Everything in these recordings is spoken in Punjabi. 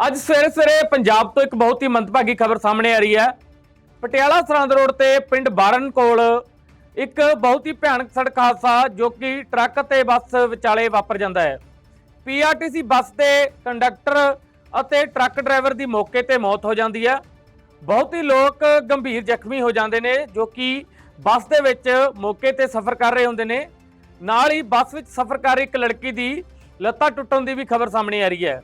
ਅੱਜ ਸਵੇਰੇ ਸਵੇਰੇ ਪੰਜਾਬ ਤੋਂ ਇੱਕ ਬਹੁਤ ਹੀ ਮੰਦਭਾਗੀ ਖਬਰ ਸਾਹਮਣੇ ਆ ਰਹੀ ਹੈ। ਪਟਿਆਲਾ ਸਰਹੰਦ ਰੋਡ ਤੇ ਪਿੰਡ ਬਾਰਨ ਕੋਲ ਇੱਕ ਬਹੁਤ ਹੀ ਭਿਆਨਕ ਸੜਕ ਹਾਦਸਾ ਜੋ ਕਿ ਟਰੱਕ ਤੇ ਬੱਸ ਵਿਚਾਲੇ ਵਾਪਰ ਜਾਂਦਾ ਹੈ। ਪੀਆਰਟੀਸੀ ਬੱਸ ਦੇ ਕੰਡਕਟਰ ਅਤੇ ਟਰੱਕ ਡਰਾਈਵਰ ਦੀ ਮੌਕੇ ਤੇ ਮੌਤ ਹੋ ਜਾਂਦੀ ਹੈ। ਬਹੁਤ ਹੀ ਲੋਕ ਗੰਭੀਰ ਜ਼ਖਮੀ ਹੋ ਜਾਂਦੇ ਨੇ ਜੋ ਕਿ ਬੱਸ ਦੇ ਵਿੱਚ ਮੌਕੇ ਤੇ ਸਫ਼ਰ ਕਰ ਰਹੇ ਹੁੰਦੇ ਨੇ। ਨਾਲ ਹੀ ਬੱਸ ਵਿੱਚ ਸਫ਼ਰ ਕਰ ਰਹੀ ਇੱਕ ਲੜਕੀ ਦੀ ਲੱਤਾਂ ਟੁੱਟਣ ਦੀ ਵੀ ਖਬਰ ਸਾਹਮਣੇ ਆ ਰਹੀ ਹੈ।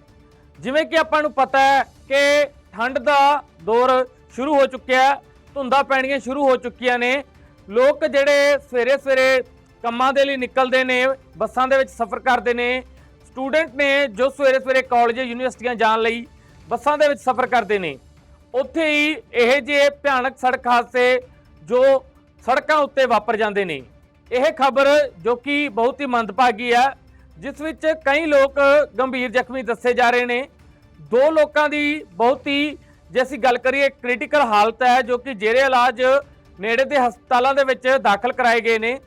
ਜਿਵੇਂ ਕਿ ਆਪਾਂ ਨੂੰ ਪਤਾ ਹੈ ਕਿ ਠੰਡ ਦਾ ਦੌਰ ਸ਼ੁਰੂ ਹੋ ਚੁੱਕਿਆ ਹੈ, ਧੁੰਦਾਂ ਪੈਣੀਆਂ ਸ਼ੁਰੂ ਹੋ ਚੁੱਕੀਆਂ ਨੇ। ਲੋਕ ਜਿਹੜੇ ਸਵੇਰੇ ਸਵੇਰੇ ਕੰਮਾਂ ਦੇ ਲਈ ਨਿਕਲਦੇ ਨੇ, ਬੱਸਾਂ ਦੇ ਵਿੱਚ ਸਫ਼ਰ ਕਰਦੇ ਨੇ, ਸਟੂਡੈਂਟ ਨੇ ਜੋ ਸਵੇਰੇ ਸਵੇਰੇ ਕਾਲਜ ਯੂਨੀਵਰਸਿਟੀਆਂ ਜਾਣ ਲਈ ਬੱਸਾਂ ਦੇ ਵਿੱਚ ਸਫ਼ਰ ਕਰਦੇ ਨੇ, ਉੱਥੇ ਹੀ ਇਹ ਜਿਹੇ ਭਿਆਨਕ ਸੜਕ ਹਾਦਸੇ ਜੋ ਸੜਕਾਂ ਉੱਤੇ ਵਾਪਰ ਜਾਂਦੇ ਨੇ, ਇਹ ਖਬਰ ਜੋ ਕਿ ਬਹੁਤ ਹੀ ਮੰਦਭਾਗੀ ਹੈ। ਜਿਸ ਵਿੱਚ ਕਈ ਲੋਕ ਗੰਭੀਰ ਜ਼ਖਮੀ ਦੱਸੇ ਜਾ ਰਹੇ ਨੇ। ਦੋ ਲੋਕਾਂ ਦੀ ਬਹੁਤ ਹੀ, ਜੇ ਅਸੀਂ ਗੱਲ ਕਰੀਏ ਕ੍ਰਿਟੀਕਲ ਹਾਲਤ ਹੈ, ਜੋ ਕਿ ਜੇਰੇ ਇਲਾਜ ਨੇੜੇ ਦੇ ਹਸਪਤਾਲਾਂ ਦੇ ਵਿੱਚ ਦਾਖਲ ਕਰਾਏ ਗਏ ਨੇ।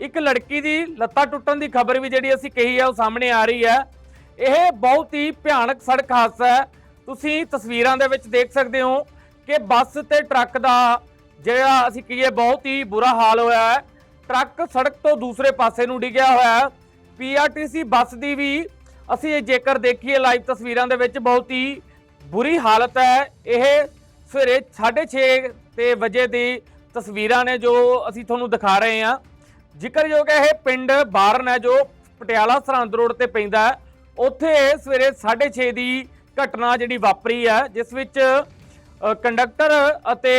ਇੱਕ ਲੜਕੀ ਦੀ ਲੱਤਾਂ ਟੁੱਟਣ ਦੀ ਖਬਰ ਵੀ ਜਿਹੜੀ ਅਸੀਂ ਕਹੀ ਹੈ, ਉਹ ਸਾਹਮਣੇ ਆ ਰਹੀ ਹੈ। ਇਹ ਬਹੁਤ ਹੀ ਭਿਆਨਕ ਸੜਕ ਹਾਦਸਾ ਹੈ। ਤੁਸੀਂ ਤਸਵੀਰਾਂ ਦੇ ਵਿੱਚ ਦੇਖ ਸਕਦੇ ਹੋ ਕਿ ਬੱਸ ਤੇ ਟਰੱਕ ਦਾ ਜਿਹੜਾ ਅਸੀਂ ਕਹੀਏ, ਬਹੁਤ ਹੀ ਬੁਰਾ ਹਾਲ ਹੋਇਆ ਹੈ। ਟਰੱਕ ਸੜਕ ਤੋਂ ਦੂਸਰੇ ਪਾਸੇ ਨੂੰ ਡਿੱਗਿਆ ਹੋਇਆ ਹੈ। ਪੀਆਰਟੀਸੀ ਬੱਸ ਦੀ ਵੀ ਅਸੀਂ ਜੇਕਰ ਦੇਖੀਏ ਲਾਈਵ ਤਸਵੀਰਾਂ ਦੇ ਵਿੱਚ ਬਹੁਤ ਹੀ ਬੁਰੀ ਹਾਲਤ ਹੈ। ਇਹ ਸਵੇਰੇ 6:30 ਤੇ ਵਜੇ ਦੀ ਤਸਵੀਰਾਂ ਨੇ ਜੋ ਅਸੀਂ ਤੁਹਾਨੂੰ ਦਿਖਾ ਰਹੇ ਹਾਂ। ਜ਼ਿਕਰਯੋਗ ਹੈ, ਇਹ ਪਿੰਡ ਬਾਰਨ ਹੈ ਜੋ ਪਟਿਆਲਾ ਸਰਹੰਦ ਰੋਡ ਤੇ ਪੈਂਦਾ ਉੱਥੇ ਸਵੇਰੇ 6:30 ਦੀ ਘਟਨਾ ਜਿਹੜੀ ਵਾਪਰੀ ਹੈ, ਜਿਸ ਵਿੱਚ ਕੰਡਕਟਰ ਅਤੇ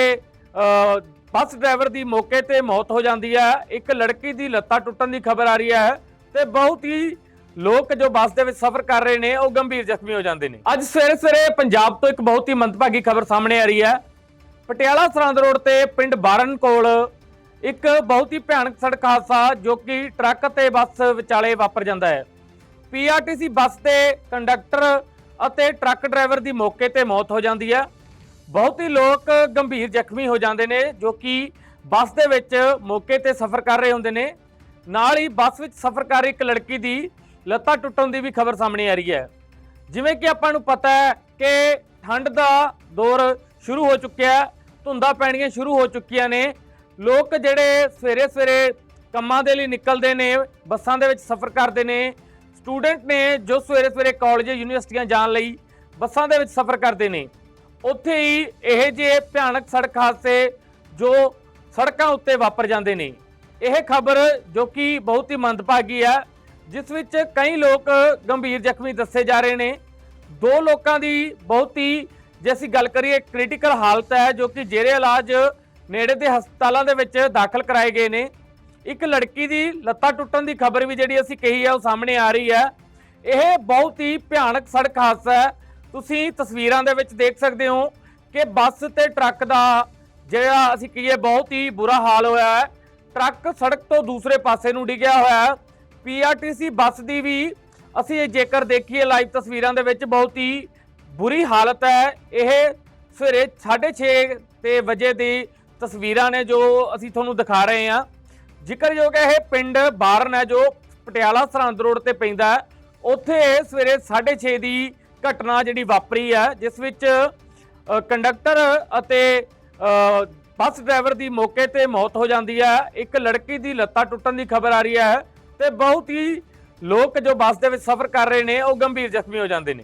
ਬੱਸ ਡਰਾਈਵਰ ਦੀ ਮੌਕੇ ਤੇ ਮੌਤ ਹੋ ਜਾਂਦੀ ਹੈ। ਇੱਕ ਲੜਕੀ ਦੀ ਲੱਤਾਂ ਟੁੱਟਣ ਦੀ ਖਬਰ ਆ ਰਹੀ ਹੈ। ਤੇ ਬਹੁਤ ਹੀ ਲੋਕ ਜੋ ਬੱਸ ਦੇ ਵਿੱਚ ਸਫ਼ਰ ਕਰ ਰਹੇ ਨੇ, ਉਹ ਗੰਭੀਰ ਜ਼ਖਮੀ ਹੋ ਜਾਂਦੇ ਨੇ। ਅੱਜ ਸਵੇਰੇ ਸਵੇਰੇ ਪੰਜਾਬ ਤੋਂ ਇੱਕ ਬਹੁਤ ਹੀ ਮੰਦਭਾਗੀ ਖਬਰ ਸਾਹਮਣੇ ਆ ਰਹੀ ਹੈ। ਪਟਿਆਲਾ ਸਰਹੰਦ ਰੋਡ ਤੇ ਪਿੰਡ ਬਾਰਨ ਕੋਲ ਇੱਕ ਬਹੁਤ ਹੀ ਭਿਆਨਕ ਸੜਕ ਹਾਦਸਾ ਜੋ ਕਿ ਟਰੱਕ ਤੇ ਬੱਸ ਵਿਚਾਲੇ ਵਾਪਰ ਜਾਂਦਾ ਹੈ। ਪੀਆਰਟੀਸੀ ਬੱਸ 'ਤੇ ਕੰਡਕਟਰ ਅਤੇ ਟਰੱਕ ਡਰਾਈਵਰ ਦੀ ਮੌਕੇ ਤੇ ਮੌਤ ਹੋ ਜਾਂਦੀ ਹੈ। ਬਹੁਤ ਹੀ ਲੋਕ ਗੰਭੀਰ ਜ਼ਖਮੀ ਹੋ ਜਾਂਦੇ ਨੇ ਜੋ ਕਿ ਬੱਸ ਦੇ ਵਿੱਚ ਮੌਕੇ ਤੇ ਸਫ਼ਰ ਕਰ ਰਹੇ ਹੁੰਦੇ ਨੇ। ਨਾਲ ਹੀ ਬੱਸ ਵਿੱਚ ਸਫ਼ਰ ਕਰ ਰਹੀ ਇੱਕ ਲੜਕੀ ਦੀ ਲੱਤਾਂ ਟੁੱਟਣ ਦੀ ਵੀ ਖਬਰ ਸਾਹਮਣੇ ਆ ਰਹੀ ਹੈ। ਜਿਵੇਂ ਕਿ ਆਪਾਂ ਨੂੰ ਪਤਾ ਹੈ ਕਿ ਠੰਡ ਦਾ ਦੌਰ ਸ਼ੁਰੂ ਹੋ ਚੁੱਕਿਆ ਹੈ, ਧੁੰਦਾਂ ਪੈਣੀਆਂ ਸ਼ੁਰੂ ਹੋ ਚੁੱਕੀਆਂ ਨੇ। ਲੋਕ ਜਿਹੜੇ ਸਵੇਰੇ ਸਵੇਰੇ ਕੰਮਾਂ ਦੇ ਲਈ ਨਿਕਲਦੇ ਨੇ, ਬੱਸਾਂ ਦੇ ਵਿੱਚ ਸਫ਼ਰ ਕਰਦੇ ਨੇ, ਸਟੂਡੈਂਟ ਨੇ ਜੋ ਸਵੇਰੇ ਸਵੇਰੇ ਕਾਲਜ, ਯੂਨੀਵਰਸਿਟੀਆਂ ਜਾਣ ਲਈ ਬੱਸਾਂ ਦੇ ਵਿੱਚ ਸਫ਼ਰ ਕਰਦੇ ਨੇ, ਉੱਥੇ ਹੀ ਇਹ ਜਿਹੇ ਭਿਆਨਕ ਸੜਕ ਹਾਦਸੇ ਜੋ ਸੜਕਾਂ ਉੱਤੇ ਵਾਪਰ ਜਾਂਦੇ ਨੇ। ਇਹ ਖਬਰ ਜੋ ਕਿ ਬਹੁਤ ਹੀ ਮੰਦਭਾਗੀ ਹੈ ਜਿਸ ਵਿੱਚ ਕਈ ਲੋਕ ਗੰਭੀਰ ਜ਼ਖਮੀ ਦੱਸੇ ਜਾ ਰਹੇ ਨੇ। ਦੋ ਲੋਕਾਂ ਦੀ ਬਹੁਤ ਹੀ, ਜੇ ਅਸੀਂ ਗੱਲ ਕਰੀਏ ਕ੍ਰਿਟੀਕਲ ਹਾਲਤ ਹੈ, ਜੋ ਕਿ ਜੇਰੇ ਇਲਾਜ ਨੇੜੇ ਦੇ ਹਸਪਤਾਲਾਂ ਦੇ ਵਿੱਚ ਦਾਖਲ ਕਰਾਏ ਗਏ ਨੇ। ਇੱਕ ਲੜਕੀ ਦੀ ਲੱਤਾਂ ਟੁੱਟਣ ਦੀ ਖਬਰ ਵੀ ਜਿਹੜੀ ਅਸੀਂ ਕਹੀ ਹੈ ਉਹ ਸਾਹਮਣੇ ਆ ਰਹੀ ਹੈ ਇਹ ਬਹੁਤ ਹੀ ਭਿਆਨਕ ਸੜਕ ਹਾਦਸਾ ਹੈ। ਤੁਸੀਂ ਤਸਵੀਰਾਂ ਦੇ ਵਿੱਚ ਦੇਖ ਸਕਦੇ ਹੋ ਕਿ ਬੱਸ ਤੇ ਟਰੱਕ ਦਾ ਜਿਹੜਾ ਅਸੀਂ ਕਹੀਏ, ਬਹੁਤ ਹੀ ਬੁਰਾ ਹਾਲ ਹੋਇਆ ਹੈ। ਟਰੱਕ ਸੜਕ ਤੋਂ ਦੂਸਰੇ ਪਾਸੇ ਨੂੰ ਡਿੱਗਿਆ ਹੋਇਆ ਹੈ। ਪੀਆਰਟੀਸੀ ਬੱਸ ਦੀ ਵੀ ਅਸੀਂ ਜੇਕਰ ਦੇਖੀਏ ਲਾਈਵ ਤਸਵੀਰਾਂ ਦੇ ਵਿੱਚ ਬਹੁਤ ਹੀ ਬੁਰੀ ਹਾਲਤ ਹੈ। ਇਹ ਸਵੇਰੇ 6:30 ਤੇ ਵਜੇ ਦੀ ਤਸਵੀਰਾਂ ਨੇ ਜੋ ਅਸੀਂ ਤੁਹਾਨੂੰ ਦਿਖਾ ਰਹੇ ਹਾਂ। ਜ਼ਿਕਰਯੋਗ ਹੈ, ਇਹ ਪਿੰਡ ਬਾਰਨ ਹੈ ਜੋ ਪਟਿਆਲਾ ਸਰਹੰਦ ਰੋਡ ਤੇ ਪੈਂਦਾ ਹੈ। ਉੱਥੇ ਸਵੇਰੇ 6:30 ਦੀ ਘਟਨਾ ਜਿਹੜੀ ਵਾਪਰੀ ਹੈ, ਜਿਸ ਵਿੱਚ ਕੰਡਕਟਰ ਅਤੇ ਬੱਸ ਡਰਾਈਵਰ ਦੀ ਮੌਕੇ ਤੇ ਮੌਤ ਹੋ ਜਾਂਦੀ ਹੈ। ਇੱਕ ਲੜਕੀ ਦੀ ਲੱਤਾਂ ਟੁੱਟਣ ਦੀ ਖਬਰ ਆ ਰਹੀ ਹੈ ਤੇ ਬਹੁਤ ਹੀ ਲੋਕ ਜੋ ਬੱਸ ਦੇ ਵਿੱਚ ਸਫ਼ਰ ਕਰ ਰਹੇ ਨੇ, ਉਹ ਗੰਭੀਰ ਜ਼ਖਮੀ ਹੋ ਜਾਂਦੇ ਨੇ।